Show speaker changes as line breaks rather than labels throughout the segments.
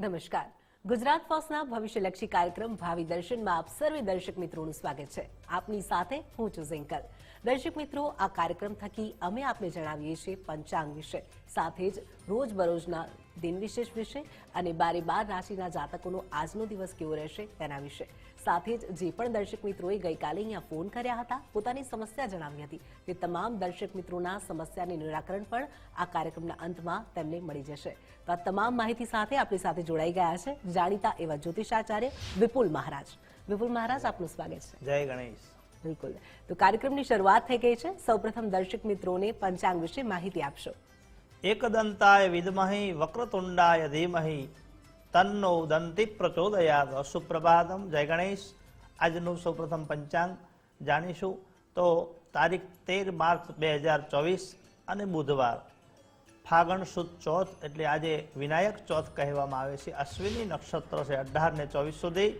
નમસ્કાર. ગુજરાત ફર્સ્ટના ભવિષ્યલક્ષી કાર્યક્રમ ભાવિ દર્શનમાં આપ સર્વે દર્શક મિત્રોનું સ્વાગત છે. આપની સાથે હું છું ઝિંકલ. દર્શક મિત્રો, આ કાર્યક્રમ થકી અમે આપને જણાવીએ છીએ પંચાંગ વિશે. સાથે જ રોજબરોજના દિન વિશેષ વિશે અને બારે બાર રાશિના જાતકોનો આજનો દિવસ કેવો રહેશે તેના વિશે. સાથે જ જે પણ દર્શક મિત્રોએ ગઈકાલે અહીંયા ફોન કર્યા હતા પોતાની સમસ્યા જણાવી હતી. તે તમામ દર્શક મિત્રોના સમસ્યાને નિરાકરણ પણ આ કાર્યક્રમના અંતમાં તેમને મળી જશે. તો આ તમામ માહિતી સાથે આપણી સાથે જોડાઈ ગયા છે જાણીતા એવા જ્યોતિષાચાર્ય વિપુલ મહારાજ. વિપુલ મહારાજ આપનું સ્વાગત છે.
જય ગણેશ.
બિલકુલ. તો કાર્યક્રમની શરૂઆત થઈ ગઈ છે. સૌપ્રથમ દર્શક મિત્રોને પંચાંગ વિશે માહિતી આપશો.
એકદંતાય વિદમહી, વક્રતુંડાય ધીમહી. તન્નો દંતી પ્રચોદયાત સુપ્રભાતમ જય ગણેશ. આજનું સૌપ્રથમ પંચાંગ જાણીશું. તો તારીખ તેર માર્ચ બે હજાર ચોવીસ અને બુધવાર. ફાગણ સુદ ચોથ એટલે આજે વિનાયક ચોથ કહેવામાં આવે છે. અશ્વિની નક્ષત્ર છે અઢાર ને ચોવીસ સુધી.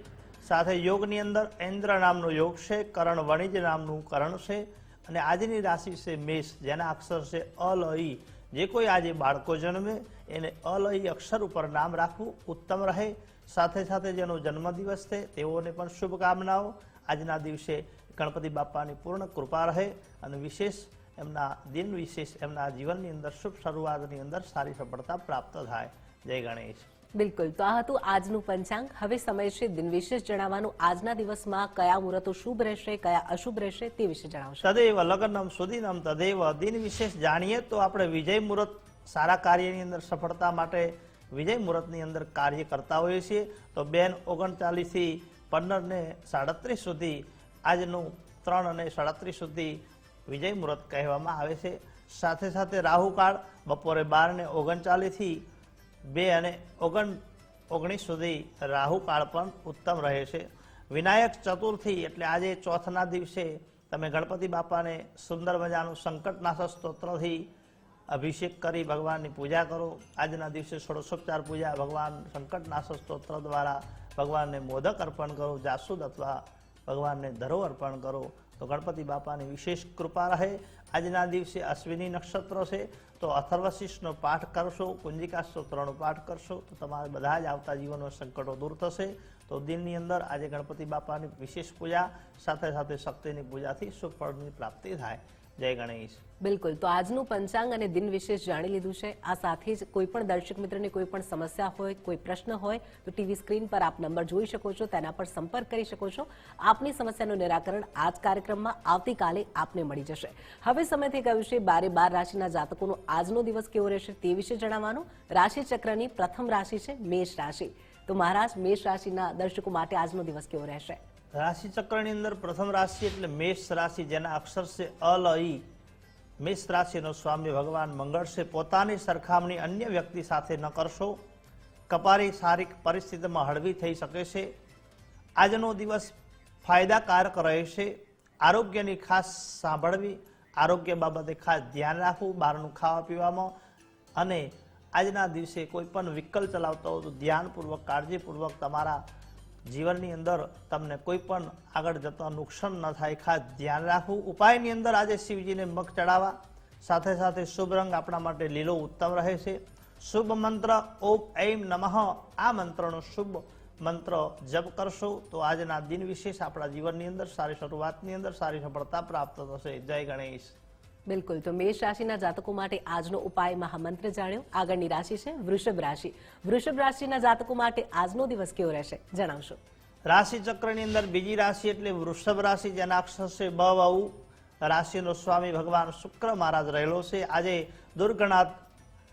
સાથે યોગની અંદર ઇન્દ્ર નામનો યોગ છે, કરણ વણિજ નામનું કરણ છે અને આજની રાશિ છે મેષ. જેના અક્ષર છે અલઈ. જે કોઈ આજે બાળકો જન્મે, એને અલય અક્ષર ઉપર નામ રાખવું ઉત્તમ રહે. સાથે સાથે જેનો જન્મદિવસ છે, તેઓને પણ શુભકામનાઓ. આજના દિવસે ગણપતિ બાપાની પૂર્ણ કૃપા રહે અને વિશેષ એમના દિન વિશેષ એમના જીવનની અંદર શુભ શરૂઆતની અંદર સારી સફળતા પ્રાપ્ત થાય. જય ગણેશ.
બિલકુલ. તો આ હતું આજનું પંચાંગ. હવે સમય છે દિન વિશેષ જણાવવાનું. આજના દિવસમાં કયા મુહૂર્તો શુભ રહેશે, કયા અશુભ રહેશે તે વિશે જણાવશો.
તદેવ લગ્નમ સુદીનમ તદેવ દિન વિશેષ જાણીએ તો આપણે વિજય મુહૂર્ત સારા કાર્યની અંદર સફળતા માટે વિજય મુહૂર્તની અંદર કાર્ય કરતા હોઈએ છીએ. તો બેન ઓગણચાલીસથી પંદર ને સાડત્રીસ સુધી આજનું ત્રણ અને સાડત્રીસ સુધી વિજય મુહૂર્ત કહેવામાં આવે છે. સાથે સાથે રાહુકાળ બપોરે બાર ને ઓગણચાલીસથી બે અને ઓગણ ઓગણીસ સુધી રાહુકાળ પણ ઉત્તમ રહે છે. વિનાયક ચતુર્થી એટલે આજે ચોથના દિવસે તમે ગણપતિ બાપાને સુંદર મજાનું સંકટનાશ સ્તોત્રથી અભિષેક કરી ભગવાનની પૂજા કરો. આજના દિવસે ષોડશોપચાર પૂજા ભગવાન સંકટનાશ સ્તોત્ર દ્વારા ભગવાનને મોદક અર્પણ કરો. જાસૂદ અથવા ભગવાનને ધરો અર્પણ કરો. તો ગણપતિ બાપાની વિશેષ કૃપા રહે. આજના દિવસે અશ્વિની નક્ષત્ર છે. તો અથર્વશીષનો પાઠ કરશો કુંજિકા સ્તોત્રનો પાઠ કરશો, તો તમારે બધા જ આવતા જીવનનો સંકટો દૂર થશે. તો દિનની અંદર આજે ગણપતિ બાપાની વિશેષ પૂજા, સાથે સાથે શક્તિની પૂજાથી સુફળની ફળની પ્રાપ્તિ થાય. જય ગણેશ.
બિલકુલ. તો આજનું પંચાંગ અને દિન વિશેષ જાણી લીધું છે. આ સાથે જ કોઈ પણ દર્શક મિત્રને કોઈ પણ સમસ્યા હોય, કોઈ પ્રશ્ન હોય, તો ટીવી સ્ક્રીન પર આપ નંબર જોઈ શકો છો, તેના પર સંપર્ક કરી શકો છો. આપની સમસ્યાનું નિરાકરણ આ જ કાર્યક્રમમાં આવતીકાલે આપને મળી જશે. હવે સમય થઈ ગયું છે, બારે બાર રાશિના જાતકોનો આજનો દિવસ કેવો રહેશે તે વિશે જણાવવાનું. રાશિ ચક્રની પ્રથમ રાશિ છે મેષ રાશિ. તો મહારાજ, મેષ રાશિના દર્શકો માટે આજનો દિવસ કેવો રહેશે?
રાશિ ચક્રની અંદર પ્રથમ રાશિ એટલે મેષ રાશિ, જેના અક્ષર છે અલ, ઈ. મેષ રાશિનો સ્વામી ભગવાન મંગળ છે પોતાની સરખામણી અન્ય વ્યક્તિ સાથે ન કરશો. કપારી શારીરિક પરિસ્થિતિમાં હળવી થઈ શકે છે. આજનો દિવસ ફાયદાકારક રહેશે. આરોગ્યની ખાસ સાંભળવી, આરોગ્ય બાબતે ખાસ ધ્યાન રાખવું, બહારનું ખાવા પીવામાં અને આજના દિવસે કોઈ પણ વિકલ ચલાવતો હો તો ધ્યાનપૂર્વક, કાળજીપૂર્વક તમારા જીવનની અંદર તમને કોઈ પણ આગળ જતા નુકસાન ન થાય. ખાસ ધ્યાન રાખવું. ઉપાયની અંદર આજે શિવજીને મગ ચડાવવા. સાથે સાથે શુભ રંગ આપણા માટે લીલો ઉત્તમ રહે છે. શુભ મંત્ર, ઓમ એમ નમઃ, આ મંત્રનો શુભ મંત્ર જપ કરશો તો આજના દિન વિશેષ આપણા જીવનની અંદર સારી શરૂઆતની અંદર સારી સફળતા પ્રાપ્ત થશે. જય ગણેશ.
બિલકુલ. તો મેષ રાશિના જાતકો માટે આજનો ઉપાય મહામંત્ર જાણ્યો. આગળની રાશિ છે વૃષભ રાશિ. વૃષભ રાશિના જાતકો માટે આજનો દિવસ કેવો રહેશે? જણાવશો.
રાશિ ચક્રની અંદર બીજી રાશિ એટલે વૃષભ રાશિ, જેના અક્ષર છે બ વાઉ રાશિનો સ્વામી ભગવાન શુક્ર મહારાજ રહેલો છે. આજે દુર્ઘટના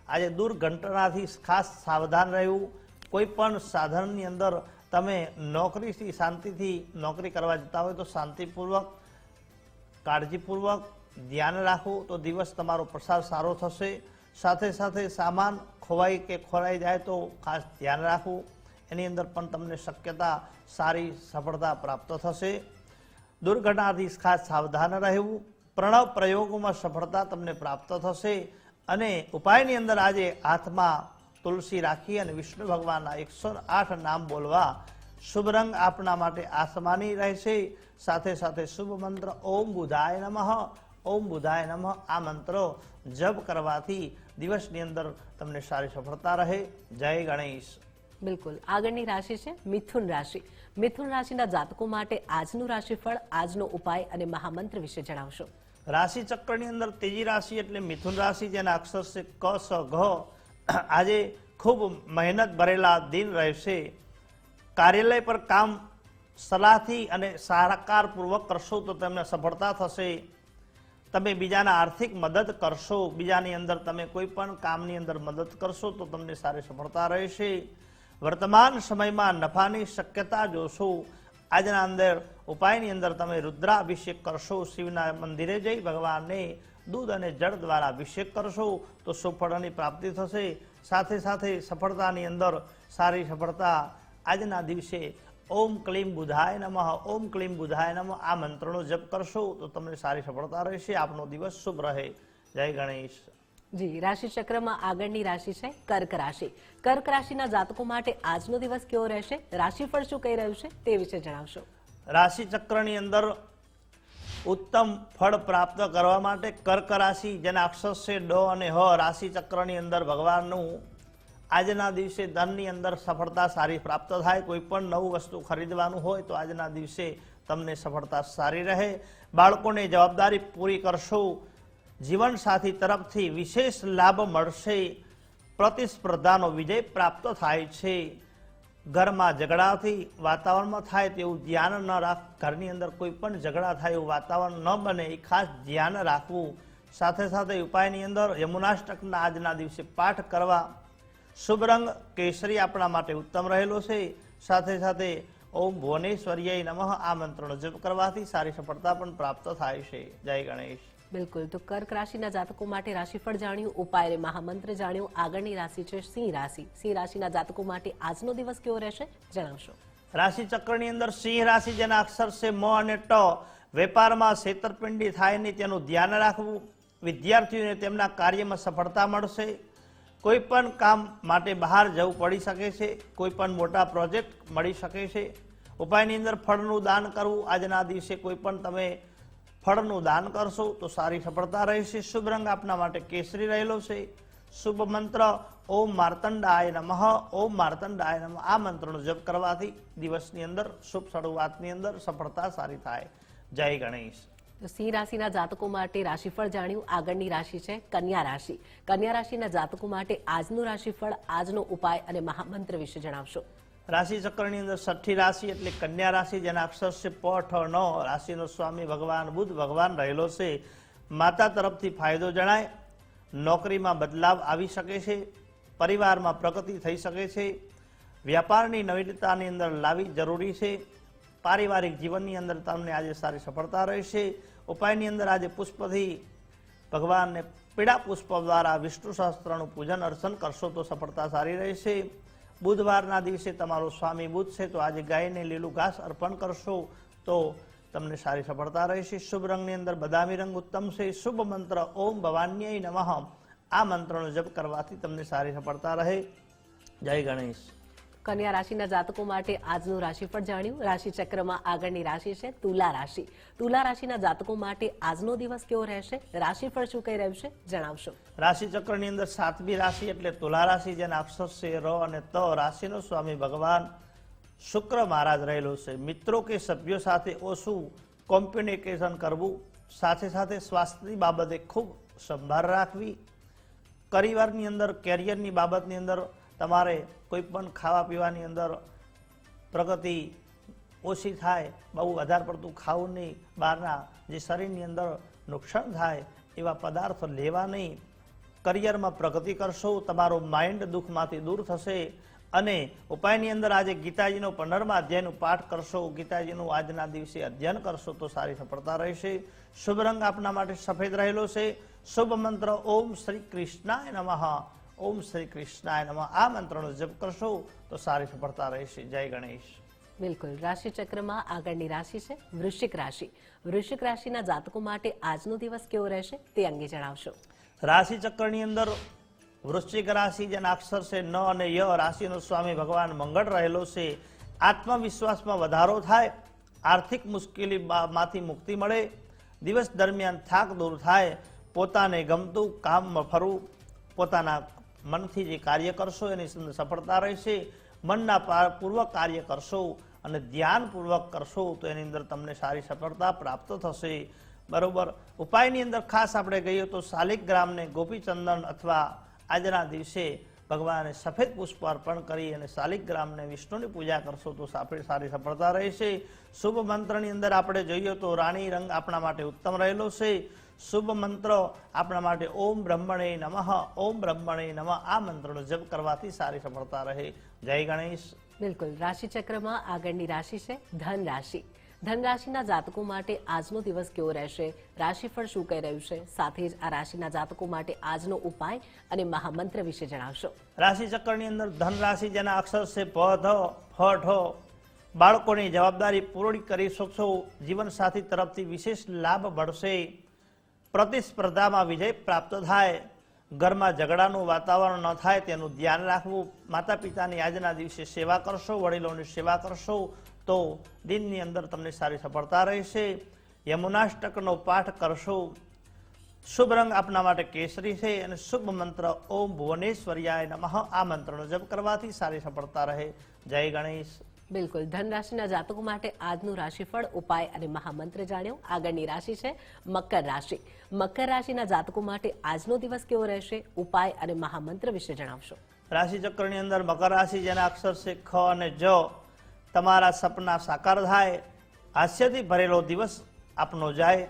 આજે દુર્ઘટનાથી ખાસ સાવધાન રહેવું. કોઈ પણ સાધનની અંદર તમે નોકરીથી શાંતિથી નોકરી કરવા જતા હોય તો શાંતિપૂર્વક, કાળજીપૂર્વક ધ્યાન રાખવું તો દિવસ તમારો પ્રસાર સારો થશે. સાથે સાથે સામાન ખોવાઈ કે ખોરાઈ જાય તો ખાસ ધ્યાન રાખવું એની અંદર પણ તમને શક્યતા સારી સફળતા પ્રાપ્ત થશે. દુર્ઘટનાથી ખાસ સાવધાન રહેવું. પ્રણવ પ્રયોગોમાં સફળતા તમને પ્રાપ્ત થશે અને ઉપાયની અંદર આજે હાથમાં તુલસી રાખી અને વિષ્ણુ ભગવાનના એકસો આઠ નામ બોલવા શુભ રંગ આપના માટે આસમાની રહેશે. સાથે સાથે શુભ મંત્ર ઓમ બુધાય નમઃ. ઓમ બુધાય નમઃ. આ મંત્રો જપ કરવાથી દિવસની અંદર તમને સારી સફળતા રહે. જય ગણેશ.
બિલકુલ. આગળની રાશિ છે મિથુન રાશિ. મિથુન રાશિના જાતકો માટે આજનું રાશિફળ આજનો ઉપાય અને મહામંત્ર વિશે જણાવશો.
રાશિ ચક્રની અંદર ત્રીજી રાશિ એટલે મિથુન રાશિ જેના અક્ષર છે ક સ ઘ. આજે ખૂબ મહેનત ભરેલા દિન રહેશે. કાર્યાલય પર કામ સલાહથી અને સહકારપૂર્વક કરશો તો તમને સફળતા થશે. તમે બીજાના આર્થિક મદદ કરશો, બીજાની અંદર તમે કોઈ પણ કામની અંદર મદદ કરશો તો તમને સારી સફળતા રહેશે. વર્તમાન સમયમાં નફાની શક્યતા જોશો. આજના અંદર ઉપાયની અંદર તમે રુદ્રાભિષેક કરશો, શિવના મંદિરે જઈ ભગવાનને દૂધ અને જળ દ્વારા અભિષેક કરશો તો સુફળની પ્રાપ્તિ થશે. સાથે સાથે સફળતાની અંદર સારી સફળતા આજના દિવસે ઓમ ક્લીમ બુધાય નમઃ ઓમ ક્લીમ બુધાય નમઃ. આ મંત્રનો જપ કરશો તો તમને સારી સફળતા રહેશે. આપનો દિવસ શુભ રહે. જય ગણેશ.
જી રાશિ ચક્રમાં આગળની રાશિ છે કર્ક રાશિ. કર્ક રાશિના જાતકો માટે આજનો દિવસ કેવો રહેશે? રાશિફળ શું કહી રહ્યું છે તે વિશે જણાવશો.
રાશિ ચક્રની અંદર ઉત્તમ ફળ પ્રાપ્ત કરવા માટે કર્ક રાશિ જેના અક્ષર છે ડ અને હ રાશિ ચક્રની અંદર ભગવાનનું આજના દિવસે ધનની અંદર સફળતા સારી પ્રાપ્ત થાય. કોઈ પણ નવું વસ્તુ ખરીદવાનું હોય તો આજના દિવસે તમને સફળતા સારી રહે. બાળકોને જવાબદારી પૂરી કરશો. જીવનસાથી તરફથી વિશેષ લાભ મળશે. પ્રતિસ્પર્ધાનો વિજય પ્રાપ્ત થાય છે. ઘરમાં ઝઘડાથી વાતાવરણમાં થાય તેવું ધ્યાન ન રાખ. ઘરની અંદર કોઈ પણ ઝઘડા થાય એવું વાતાવરણ ન બને. એ ખાસ ધ્યાન રાખવું. સાથે સાથે ઉપાયની અંદર યમુનાષ્ટકના આજના દિવસે પાઠ કરવા શુભ રંગ કેસરી આપણા માટે ઉત્તમ રહેલો છે. સાથે સાથે ઓમ ભુવનેશ્વર્ય નમઃ આ મંત્રનો જપ કરવાથી સારી સફળતા પણ પ્રાપ્ત થાય છે. જય ગણેશ.
બિલકુલ. તો કર્ક રાશિના જાતકો માટે રાશિફળ જાણ્યું ઉપાય અને મહામંત્ર જાણ્યું આગળની રાશિ છે સિંહ રાશિ. સિંહ રાશિના જાતકો માટે આજનો દિવસ કેવો રહેશે? જણાવશો.
રાશિ ચક્રની અંદર સિંહ રાશિ જેના અક્ષર છે મ અને ટ વેપારમાં છેતરપિંડી થાય નહીં તેનું ધ્યાન રાખવું. વિદ્યાર્થીઓને તેમના કાર્યમાં સફળતા મળશે. કોઈ પણ કામ માટે બહાર જવું પડી શકે છે, કોઈ પણ મોટા પ્રોજેક્ટ મળી શકે છે. ઉપાયની અંદર ફળનું દાન કરવું, આજના દિવસે કોઈ પણ તમે ફળનું દાન કરશો તો સારી સફળતા રહેશે. શુભ રંગ આપના માટે કેસરી રહેલો છે. શુભ મંત્ર, ઓમ માર્તંડાય નમઃ, ઓમ માર્તંડાય નમઃ. આ મંત્રનો જપ કરવાથી દિવસની અંદર, શુભ શરૂઆતની અંદર સફળતા સારી થાય. જય ગણેશ.
સિંહ રાશિના જાતકો માટે રાશિફળ જાણ્યું આગળની રાશિ છે કન્યા રાશિ. કન્યા રાશિના જાતકો માટે આજનું રાશિફળ આજનો ઉપાય અને મહામંત્ર વિશે જણાવશો.
રાશિ ચક્રની અંદર છઠ્ઠી રાશિ એટલે કન્યા રાશિ, જેના અક્ષર છે પ, ઠ ન રાશિનો સ્વામી ભગવાન, બુદ્ધ ભગવાન રહેલો છે. માતા તરફથી ફાયદો જણાય, નોકરીમાં બદલાવ આવી શકે છે, પરિવારમાં પ્રગતિ થઈ શકે છે, વ્યાપારની નવીનતાની અંદર લાવી જરૂરી છે પારિવારિક જીવનની અંદર તમને આજે સારી સફળતા રહેશે. ઉપાયની અંદર આજે પુષ્પથી ભગવાનને પીળા પુષ્પ દ્વારા વિષ્ણુ શાસ્ત્રનું પૂજન, અર્ચન કરશો તો સફળતા સારી રહેશે. બુધવારના દિવસે તમારો સ્વામી બુધ છે તો આજે ગાયને લીલું ઘાસ અર્પણ કરશો તો તમને સારી સફળતા રહેશે. શુભ રંગની અંદર બદામી રંગ ઉત્તમ છે. શુભ મંત્ર ઓમ ભવાન્યય નમઃ. આ મંત્રનો જપ કરવાથી તમને સારી સફળતા રહે. જય ગણેશ.
કન્યા રાશિના જાતકો માટે આજનું રાશિફળ જાણ્યું. રાશિ ચક્રમાં આગળની રાશિ છે તુલા રાશિ. તુલા રાશિના જાતકો માટે આજનો દિવસ કેવો રહેશે? રાશિફળ શું કહી રહ્યું છે જણાવશો.
રાશિ ચક્રની અંદર સાતમી રાશિ એટલે તુલા રાશિ, જેના અક્ષર છે ર અને ત રાશિનો સ્વામી ભગવાન શુક્ર મહારાજ રહેલો છે. મિત્રો કે સભ્યો સાથે ઓછું કોમ્યુનિકેશન કરવું, સાથે સાથે સ્વાસ્થ્યની બાબતે ખૂબ સંભાળ રાખવી, પરિવારની અંદર કેરિયરની બાબતની અંદર તમારે કોઈ પણ ખાવા પીવાની અંદર પ્રગતિ ઓછી થાય, બહુ વધારે પડતું ખાવું નહીં, બહારના જે શરીરની અંદર નુકસાન થાય એવા પદાર્થો લેવા નહીં. કરિયરમાં પ્રગતિ કરશો, તમારું માઇન્ડ દુઃખમાંથી દૂર થશે અને ઉપાયની અંદર આજે ગીતાજીનો પંદરમા અધ્યાયનું પાઠ કરશો, ગીતાજીનું આજના દિવસે અધ્યયન કરશો તો સારી સફળતા રહેશે. શુભ રંગ આપના માટે સફેદ રહેલો છે. શુભ મંત્ર ઓમ શ્રી કૃષ્ણાય નમઃ. ઓમ શ્રી કૃષ્ણાય નમઃ. આ મંત્રનો જપ કરશો તો સારી સફળતા રહેશે. જય ગણેશ.
બિલકુલ. રાશિ ચક્રમાં આગળની રાશિ છે વૃશ્ચિક રાશિ. વૃશ્ચિક રાશિના જાતકો માટે આજનો દિવસ કેવો રહેશે તે અંગે જણાવશો.
રાશિ ચક્રની અંદર વૃશ્ચિક રાશિ જેના અક્ષર છે ન અને ય રાશિનો સ્વામી ભગવાન મંગળ રહેલો છે. આત્મવિશ્વાસમાં વધારો થાય આર્થિક મુશ્કેલીમાંથી મુક્તિ મળે દિવસ દરમિયાન થાક દૂર થાય પોતાને ગમતું કામમાં ફરવું પોતાના મનથી જે કાર્ય કરશો એની અંદર સફળતા રહેશે, મનના પૂર્વક કાર્ય કરશો અને ધ્યાનપૂર્વક કરશો તો એની અંદર તમને સારી સફળતા પ્રાપ્ત થશે. બરોબર? ઉપાયની અંદર ખાસ આપણે કહીએ તો શાલિક ગ્રામને ગોપીચંદન અથવા આજના દિવસે ભગવાને સફેદ પુષ્પ અર્પણ કરી અને શાલિક ગ્રામને વિષ્ણુની પૂજા કરશો તો સારી સફળતા રહેશે. શુભ મંત્રની અંદર આપણે જોઈએ તો રાણી રંગ આપણા માટે ઉત્તમ રહેલો છે. શુભ મંત્ર આપણા માટે ઓમ બ્રહ્મણે નમઃ ઓમ બ્રહ્મણે નમઃ. આ મંત્રનો જપ કરવાથી સારી સફળતા રહે. જય ગણેશ.
બિલકુલ. રાશિ ચક્રમાં આગળની રાશિ છે ધન રાશિ ધન રાશિના જાતકો માટે આજનો દિવસ કેવો રહેશે? રાશિફળ શું કહી રહ્યું છે? સાથે જ આ રાશિના જાતકો માટે આજનો ઉપાય અને મહામંત્ર વિશે જણાવશો.
રાશિ ચક્રની અંદર ધન રાશિ જેના અક્ષર છે પ ધ ફ ઠ બાળકોની જવાબદારી પૂરી કરી શકશો. જીવનસાથી તરફથી વિશેષ લાભ મળશે. પ્રતિસ્પર્ધામાં વિજય પ્રાપ્ત થાય. ઘરમાં ઝઘડાનું વાતાવરણ ન થાય તેનું ધ્યાન રાખવું. માતા પિતાની આજના દિવસે સેવા કરશો, વડીલોની સેવા કરશો તો દિનની અંદર તમને સારી સફળતા રહેશે. યમુનાષ્ટકનો પાઠ કરશો. શુભ રંગ આપના માટે કેસરી છે અને શુભ મંત્ર ઓમ ભુવનેશ્વર્યાય નમઃ. આ મંત્રનો જપ કરવાથી સારી સફળતા રહે. જય ગણેશ.
બિલકુલ. ધન રાશિના જાતકો માટે આજનું રાશિફળ ઉપાય અને મહામંત્ર જાણ્યો. આગળની રાશિ છે મકર રાશિ. મકર રાશિના જાતકો માટે આજનો દિવસ કેવો રહેશે? ઉપાય અને મહામંત્ર વિશે જણાવશો.
રાશિ ચક્રની અંદર મકર રાશિ, જેના અક્ષર છે ખ અને જ, તમારા સપના સાકાર થાય. હાસ્યથી ભરેલો દિવસ આપનો જાય.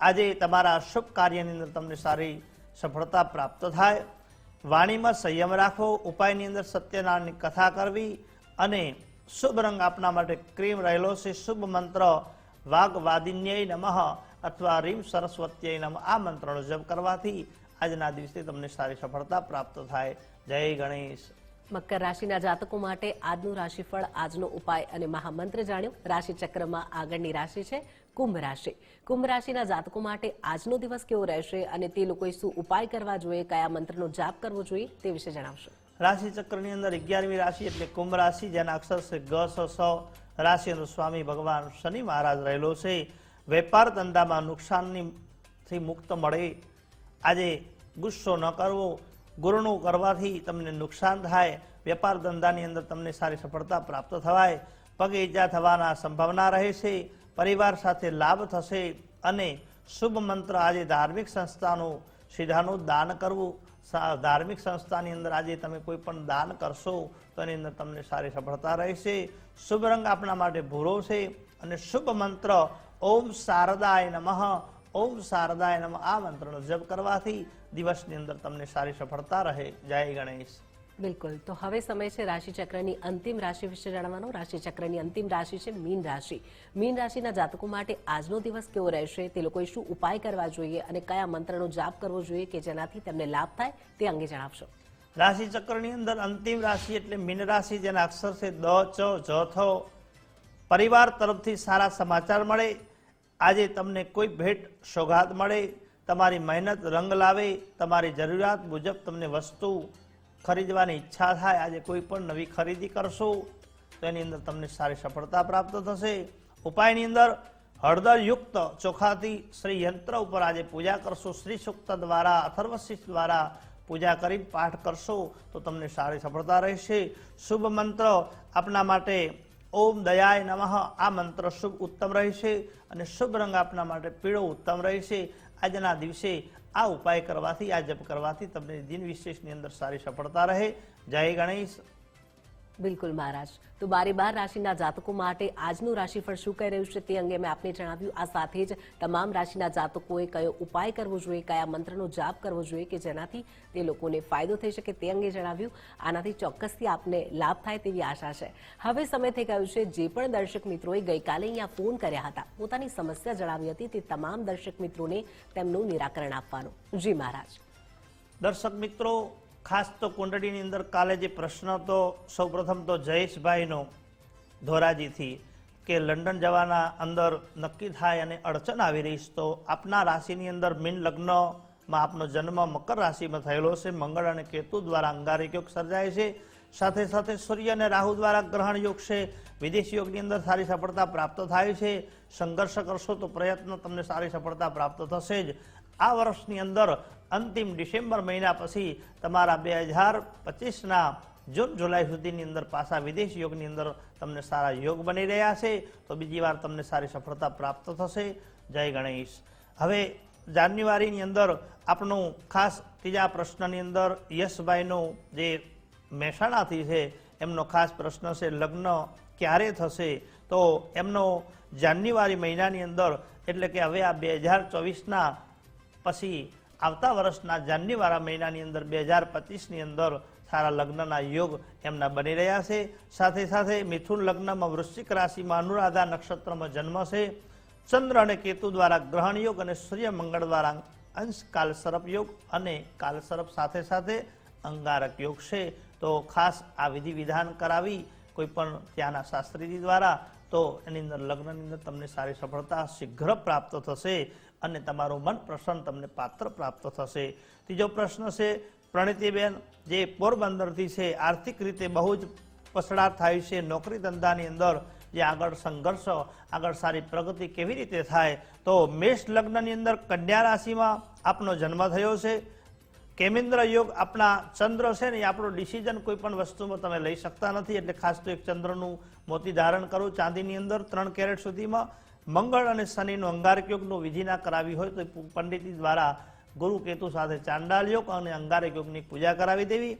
આજે તમારા શુભ કાર્યની અંદર તમને સારી સફળતા પ્રાપ્ત થાય. વાણીમાં સંયમ રાખો. ઉપાયની અંદર સત્યનારાયણની કથા કરવી અને શુભ રંગ આપના માટે ક્રીમ રહેલો છે. શુભ મંત્ર વાઘવાદિન્યય નમઃ અથવા રીમ સરસ્વત્યય નમઃ. આ મંત્રનો જપ કરવાથી આજના દિવસે તમને સારી સફળતા પ્રાપ્ત થાય. જય ગણેશ.
મકર રાશિના જાતકો માટે આજનું રાશિફળ આજનો ઉપાય અને મહામંત્ર જાણ્યો. રાશિ ચક્રમાં આગળની રાશિ છે કુંભ રાશિ. કુંભ રાશિના જાતકો માટે આજનો દિવસ કેવો રહેશે અને તે લોકોએ શું ઉપાય કરવા જોઈએ, કયા મંત્રનો જાપ કરવો જોઈએ તે વિશે જણાવશો.
રાશિ ચક્રની અંદર અગિયારમી રાશિ એટલે કુંભ રાશિ, જેના અક્ષર છે ગ, સ સ રાશિનો સ્વામી ભગવાન શનિ મહારાજ રહેલો છે. વેપાર ધંધામાં નુકસાનની મુક્ત મળે. આજે ગુસ્સો ન કરવો ગુરુનું કરવાથી તમને નુકસાન થાય. વેપાર ધંધાની અંદર તમને સારી સફળતા પ્રાપ્ત થવાય. પગે ઈજા થવાના સંભાવના રહે છે. પરિવાર સાથે લાભ થશે અને શુભ મંત્ર આજે ધાર્મિક સંસ્થાનું સીધાનું દાન કરવું. ધાર્મિક સંસ્થાની અંદર આજે તમે કોઈ પણ દાન કરશો, તો એની અંદર તમને સારી સફળતા રહેશે. શુભ રંગ આપણા માટે ભૂરો છે અને શુભ મંત્ર, ઓમ શારદાય નમઃ, ઓમ શારદાય નમઃ આ મંત્રનો જપ કરવાથી દિવસની અંદર તમને સારી સફળતા રહે. જય ગણેશ.
બિલકુલ. તો હવે સમય છે રાશિ ચક્રની અંતિમ રાશિ વિશે જાણવાનો. રાશિ ચક્રની અંતિમ રાશિ છે મીન રાશિ. મીન રાશિના જાતકો માટે આજનો દિવસ કેવો રહેશે, તે લોકોએ શું ઉપાય કરવા જોઈએ અને કયા મંત્રનો જાપ કરવો જોઈએ કે જેનાથી તેમને લાભ થાય તે અંગે જણાવશો.
રાશિચક્રની અંદર અંતિમ રાશિ એટલે મીન રાશિ, જેના અક્ષર છે દ, ચ, જ, થ. પરિવાર તરફથી સારા સમાચાર મળે. આજે તમને કોઈ ભેટ, સોગાદ મળે. તમારી મહેનત, રંગ લાવે. તમારી જરૂરિયાત મુજબ તમને વસ્તુ ખરીદવાની ઈચ્છા થાય, આજે કોઈ પણ નવી ખરીદી કરશો, તો એની અંદર તમને સારી સફળતા પ્રાપ્ત થશે. ઉપાયની અંદર હળદરયુક્ત ચોખાથી શ્રી યંત્ર ઉપર આજે પૂજા કરશો. શ્રી સુક્ત દ્વારા, અથર્વશિષ દ્વારા પૂજા કરી પાઠ કરશો, તો તમને સારી સફળતા રહેશે. શુભ મંત્ર આપના માટે ઓમ દયાય નમઃ. આ મંત્ર શુભ ઉત્તમ રહેશે અને શુભ રંગ આપના માટે પીળો ઉત્તમ રહેશે. આજના દિવસે આ ઉપાય કરવાથી, આ જપ કરવાથી તમને દિન વિશેષની અંદર સારી સફળતા રહે. જય ગણેશ.
બિલકુલ મહારાજ. તો બારે બાર રાશિના જાતકો માટે આજનું રાશિફળ શું કહી રહ્યું છે તે અંગે મેં આપને જણાવ્યું. આ સાથે જ તમામ રાશિના જાતકોએ કયો ઉપાય કરવો જોઈએ, કયા મંત્રનો જાપ કરવો જોઈએ કે જેનાથી તે લોકોને ફાયદો થઈ શકે તે અંગે જણાવ્યું. આનાથી ચોક્કસથી આપને લાભ થાય તેવી આશા છે. હવે સમય થઈ ગયું છે જે પણ દર્શક મિત્રોએ ગઈકાલે અહીંયા ફોન કર્યા હતા. પોતાની સમસ્યા જણાવી હતી તે તમામ દર્શક મિત્રોને તેમનું નિરાકરણ આપવાનું. જી મહારાજ.
દર્શક મિત્રો ખાસ તો કુંડળીની અંદર કાલે જે પ્રશ્ન હતો, સૌપ્રથમ તો જયેશભાઈનો ધોરાજીથી કે લંડન જવાના અંદર નક્કી થાય અને અડચણ આવી રહી છે, તો આપના રાશિની અંદર મીન લગ્નમાં આપનો જન્મ મકર રાશિમાં થયેલો છે. મંગળ અને કેતુ દ્વારા અંગારિક યોગ સર્જાય છે. સાથે સાથે સૂર્ય અને રાહુ દ્વારા ગ્રહણ યોગ છે. વિદેશ યોગની અંદર સારી સફળતા પ્રાપ્ત થાય છે. સંઘર્ષ કરશો તો પ્રયત્ન તમને સારી સફળતા પ્રાપ્ત થશે જ. આ વર્ષની અંદર અંતિમ ડિસેમ્બર મહિના પછી તમારા બે હજાર પચીસના જૂન જુલાઈ સુધીની અંદર પાછા વિદેશ યોગની અંદર તમને સારા યોગ બની રહ્યા છે. તો બીજી વાર તમને સારી સફળતા પ્રાપ્ત થશે. જય ગણેશ. હવે જાન્યુઆરીની અંદર આપણું ખાસ ત્રીજા પ્રશ્નની અંદર યશભાઈનો જે મહેસાણાથી છે, એમનો ખાસ પ્રશ્ન છે, લગ્ન ક્યારે થશે? તો એમનો જાન્યુઆરી મહિનાની અંદર, એટલે કે હવે આ બે હજાર ચોવીસના પછી આવતા વર્ષના જાન્યુઆરી મહિનાની અંદર બે હજાર પચીસની અંદર સારા લગ્નના યોગ એમના બની રહ્યા છે. સાથે સાથે મિથુન લગ્નમાં વૃશ્ચિક રાશિમાં અનુરાધા નક્ષત્રમાં જન્મ છે ચંદ્ર અને કેતુ દ્વારા ગ્રહણ યોગ અને સૂર્ય મંગળ દ્વારા અંશ કાલસર્પ યોગ અને કાલસર્પ સાથે સાથે અંગારક યોગ છે. તો ખાસ આ વિધિ વિધાન કરાવી કોઈ પણ ત્યાંના શાસ્ત્રીજી દ્વારા તો એની અંદર લગ્નની અંદર તમને સારી સફળતા શીઘ્ર પ્રાપ્ત થશે. અને તમારું મન પ્રસન્ન તમને પાત્ર પ્રાપ્ત થશે. ત્રીજો પ્રશ્ન છે, પ્રણીતિબેન, જે પોરબંદરથી છે, આર્થિક રીતે બહુ જ પસડાટ થાય છે, નોકરી ધંધાની અંદર જે આગળ સંઘર્ષ, આગળ સારી પ્રગતિ કેવી રીતે થાય, તો મેષ લગ્નની અંદર કન્યા રાશિમાં આપનો જન્મ થયો છે. કેમેન્દ્ર યોગ આપણા ચંદ્ર છે ને આપણો ડિસિઝન કોઈ પણ વસ્તુમાં તમે લઈ શકતા નથી, એટલે ખાસ તો એક ચંદ્રનું મોતી ધારણ કરો ચાંદીની અંદર ત્રણ કેરેટ સુધીમાં. મંગળ અને શનિનો અંગારક યોગનો વિધિના કરાવી હોય તો પંડિતજી પંડિતી દ્વારા ગુરુ કેતુ સાથે ચાંડાલ યોગ અને અંગારક યોગની પૂજા કરાવી દેવી.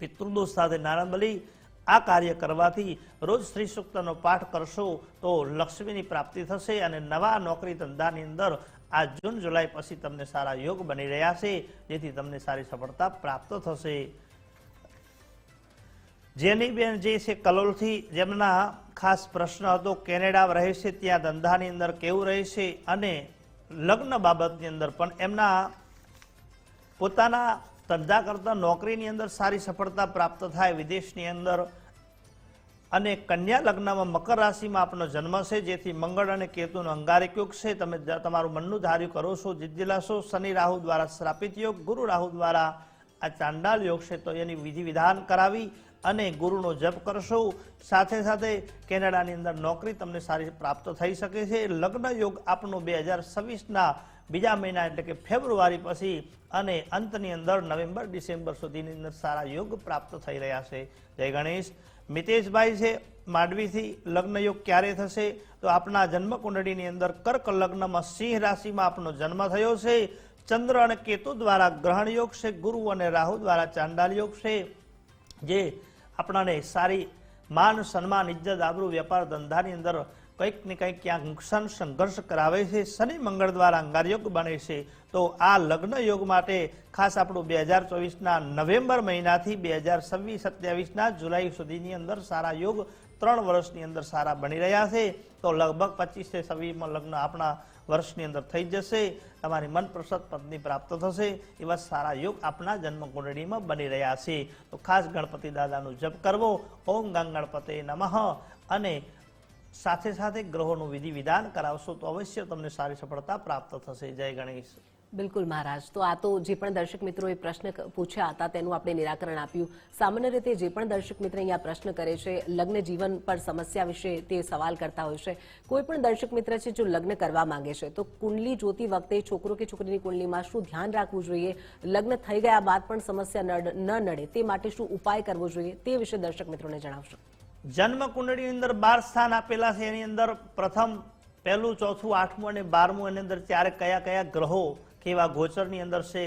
પિતૃદોષ સાથે નારાયણ આ કાર્ય કરવાથી રોજ શ્રી સૂક્તનો પાઠ કરશો તો લક્ષ્મીની પ્રાપ્તિ થશે અને નવા નોકરી ધંધાની અંદર આ જૂન જુલાઈ પછી તમને સારા યોગ બની રહ્યા છે, જેથી તમને સારી સફળતા પ્રાપ્ત થશે. જેની બેન જે છે કલોલથી જેમના ખાસ પ્રશ્ન હતો, કેનેડા રહે છે ત્યાં ધંધાની અંદર કેવું રહેશે અને લગ્ન બાબતની અંદર પણ એમના પોતાના ધંધા કરતા નોકરીની અંદર સારી સફળતા પ્રાપ્ત થાય વિદેશની અંદર અને કન્યા લગ્નમાં મકર રાશિમાં આપનો જન્મ છે, જેથી મંગળ અને કેતુનો અંગારિક યોગ છે. તમે તમારું મનનું ધાર્યું કરો છો જીતી શનિ રાહુ દ્વારા શ્રાપિત યોગ, ગુરુ રાહુ દ્વારા આ ચાંડાલ યોગ છે, તો એની વિધિ વિધાન કરાવી અને ગુરુનો જપ કરશો. સાથે સાથે કેનેડાની અંદર નોકરી તમને સારી પ્રાપ્ત થઈ શકે છે. લગ્ન યોગ આપનો બે હજાર છવ્વીસના બીજા મહિના એટલે કે ફેબ્રુઆરી પછી અને અંતની અંદર નવેમ્બર, ડિસેમ્બર સુધીની અંદર સારા યોગ પ્રાપ્ત થઈ રહ્યા છે. જય ગણેશ. મિતેશભાઈ છે, માંડવીથી. લગ્ન યોગ ક્યારે થશે? તો આપના જન્મ કુંડળીની અંદર કર્ક લગ્નમાં સિંહ રાશિમાં આપનો જન્મ થયો છે. ચંદ્ર અને કેતુ દ્વારા ગ્રહણ યોગ છે. ગુરુ અને રાહુ દ્વારા ચાંડાલ યોગ છે. જે આપણાને સારી માન, સન્માન, ઇજ્જત, આબરૂ, વેપાર, ધંધાની અંદર કંઈક ને કંઈક ક્યાંક નુકસાન, સંઘર્ષ કરાવે છે, શનિ મંગળ દ્વારા અંગારયોગ બને છે. તો આ લગ્ન યોગ માટે ખાસ આપણું બે હજાર ચોવીસના નવેમ્બર મહિનાથી બે હજાર છવ્વીસ સત્યાવીસના જુલાઈ સુધીની અંદર સારા યોગ ત્રણ વર્ષની અંદર સારા બની રહ્યા છે. તો લગભગ પચીસથી છવ્વીસમાં લગ્ન આપણા વર્ષની અંદર થઈ જશે, તમારી મનપ્રસદ પત્ની પ્રાપ્ત થશે, એવા સારા યોગ આપના જન્મ કુંડળીમાં બની રહ્યા છે. તો ખાસ ગણપતિ દાદાનું જપ કરવો, ઓમ ગંગ ગણપતે નમઃ, અને સાથે સાથે ગ્રહોનું વિધિ વિધાન કરાવશો તો અવશ્ય તમને સારી સફળતા પ્રાપ્ત થશે. જય ગણેશ.
બિલકુલ મહારાજ. તો આ તો જે પણ દર્શક મિત્રોએ પ્રશ્ન પૂછ્યા હતા તેનું આપણે નિરાકરણ આપ્યું. સામાન્ય રીતે જે પણ દર્શક મિત્ર અહીંયા પ્રશ્ન કરે છે, લગ્ન જીવન પર સમસ્યા વિશે તે સવાલ કરતા હોય છે. કોઈ પણ દર્શક મિત્ર છે જો લગ્ન કરવા માંગે છે, તો કુંડલી જોતી વખતે છોકરો કે છોકરીની કુંડલીમાં શું ધ્યાન રાખવું જોઈએ? લગ્ન થઈ ગયા બાદ પણ સમસ્યા ન નડે, તે માટે શું ઉપાય કરવો જોઈએ તે વિશે દર્શક મિત્રોને જણાવશો.
જન્મ કુંડળીની અંદર બાર સ્થાન આપેલા છે. એની અંદર પ્રથમ, પહેલું, ચોથું, આઠમું અને બારમું એની અંદર ત્યારે કયા કયા ગ્રહો કેવા ગોચરની અંદર છે,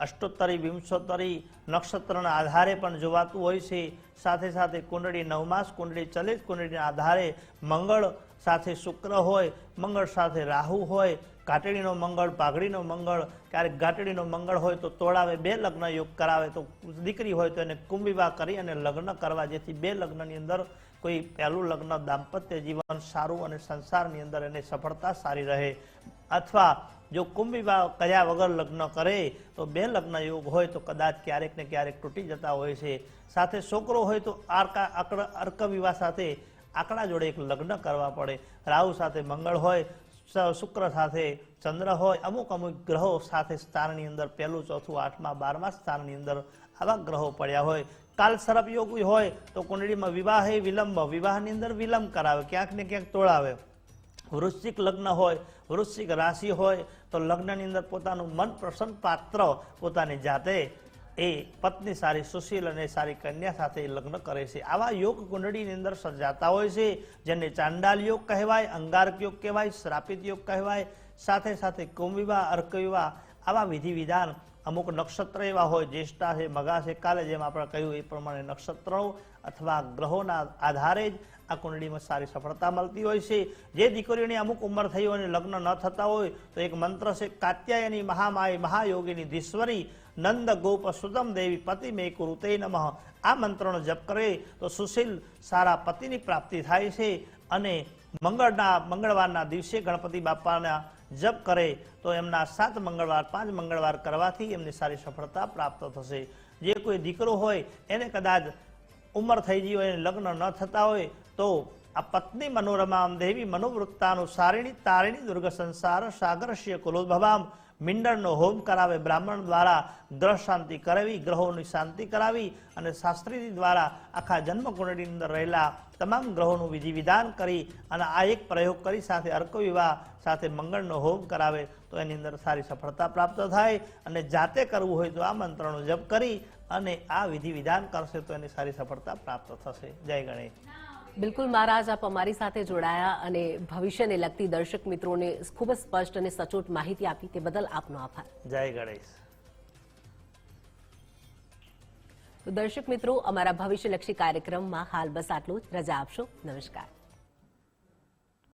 અષ્ટોત્તરી, વિંશોત્તરી નક્ષત્રના આધારે પણ જોવાતું હોય છે. સાથે સાથે કુંડળી નવમાસ, કુંડળી ચલિત કુંડળીના આધારે મંગળ સાથે શુક્ર હોય, મંગળ સાથે રાહુ હોય, ઘાટડીનો મંગળ પાઘડીનો મંગળ, ક્યારેક ઘાટડીનો મંગળ હોય તો તોડાવે બે લગ્ન યોગ કરાવે તો દીકરી હોય તો એને કુંભ કરી અને લગ્ન કરવા, જેથી બે લગ્નની અંદર કોઈ પહેલું લગ્ન દાંપત્ય જીવન સારું અને સંસારની અંદર એને સફળતા સારી રહે. અથવા જો કુંભ વિવાહ કર્યા વગર લગ્ન કરે, તો બે લગ્ન યોગ હોય તો કદાચ ક્યારેક ને ક્યારેક તૂટી જતા હોય છે. સાથે છોકરો હોય તો આર્કા અર્ક વિવાહ સાથે આંકડા જોડે એક લગ્ન કરવા પડે. રાહુ સાથે મંગળ હોય શુક્ર સાથે ચંદ્ર હોય, અમુક અમુક ગ્રહો સાથે સ્થાનની અંદર પહેલું, ચોથું, આઠમા, બારમા સ્થાનની અંદર આવા ગ્રહો પડ્યા હોય. કાલ સરપ યોગ હોય તો કુંડળીમાં વિવાહ એ વિલંબ. વિવાહની અંદર વિલંબ કરાવે, ક્યાંક ને ક્યાંક તોડાવે. વૃશ્ચિક લગ્ન હોય વૃશ્ચિક રાશિ હોય તો લગ્નની અંદર પોતાનું મનપસંદ પાત્ર પોતાની જાતે એ પત્ની સારી સુશીલ અને સારી કન્યા સાથે લગ્ન કરે છે. આવા યોગ કુંડળીની અંદર સર્જાતા હોય છે, જેને ચાંડાલ યોગ કહેવાય, અંગારક યોગ કહેવાય, શ્રાપિત યોગ કહેવાય, સાથે સાથે કુંભ વિવાહ, અર્ક વિવાહ, આવા વિધિ વિધાન અમુક નક્ષત્ર એવા હોય, જ્યેષ્ઠા છે, મગા છે, કાલે જેમ આપણે કહ્યું એ પ્રમાણે નક્ષત્રો અથવા ગ્રહોના આધારે જ આ કુંડળીમાં સારી સફળતા મળતી હોય છે. જે દીકરીઓની અમુક ઉંમર થઈ હોય અને લગ્ન ન થતા હોય, તો એક મંત્ર છે, કાત્યાયની મહામાય મહાયોગીની ધીશ્વરી, નંદ ગોપ સુતમ દેવી પતિ મે કુરુતે નમઃ. આ મંત્રનો જપ કરે તો સુશીલ સારા પતિની પ્રાપ્તિ થાય છે. અને મંગળના, મંગળવારના દિવસે ગણપતિ બાપાના જપ કરે, તો એમના સાત મંગળવાર, પાંચ મંગળવાર કરવાથી એમને સારી સફળતા પ્રાપ્ત થશે. જે કોઈ દીકરો હોય, એને કદાચ ઉંમર થઈ ગઈ હોય લગ્ન ન થતા હોય, તો આ પત્ની મનોરમામ દેવી મનોવૃત્તાનુસારિણી, તારિણી, દુર્ગ સંસાર સાગરશ્ય કુલોદ્ભવામ, મિંડળનો હોમ કરાવે, બ્રાહ્મણ દ્વારા ગ્રહ શાંતિ કરાવી, ગ્રહોની શાંતિ કરાવી અને શાસ્ત્રી દ્વારા આખા જન્મકુંડળીની અંદર રહેલા તમામ ગ્રહોનું વિધિ વિધાન કરી અને આ એક પ્રયોગ કરી સાથે અર્ક વિવાહ સાથે મંગળનો હોમ કરાવે તો એની અંદર સારી સફળતા પ્રાપ્ત થાય અને જાતે કરવું હોય તો આ મંત્રનો જપ કરી અને આ વિધિ વિધાન કરશે તો એની સારી સફળતા પ્રાપ્ત થશે. જય ગણેશ.
બિલકુલ મહારાજ આપ અમારી સાથે જોડાયા અને ભવિષ્યને લગતી દર્શક મિત્રોને ખૂબ જ સ્પષ્ટ અને સચોટ માહિતી આપી તે બદલ આપનો આભાર.
જય ગણેશ.
તો દર્શક મિત્રો અમારા ભવિષ્યલક્ષી કાર્યક્રમમાં હાલ બસ આટલું જ. રજા આપશો. નમસ્કાર.